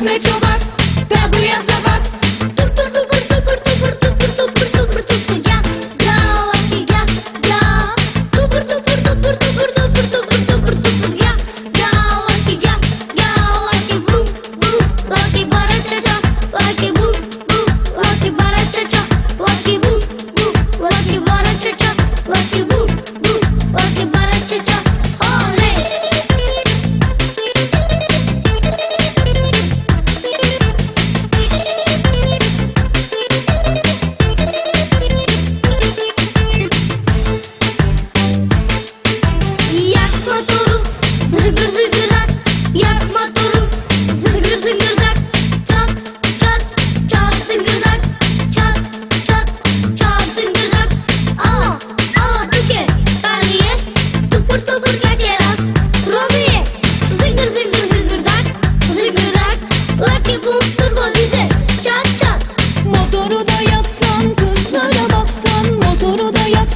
snitch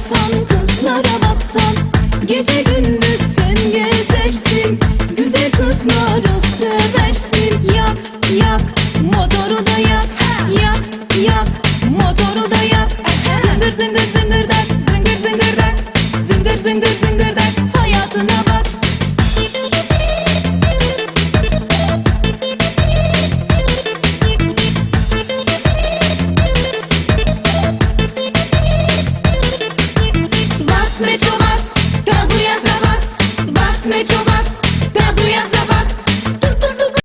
baksan kızlara baksan. Gece gündüz sen gezersin Güzel kızları seversin. Yak yak motoru da yak Yak yak motoru da yak. Zıngır zıngır чумас, танцує за вас, вас не чумас.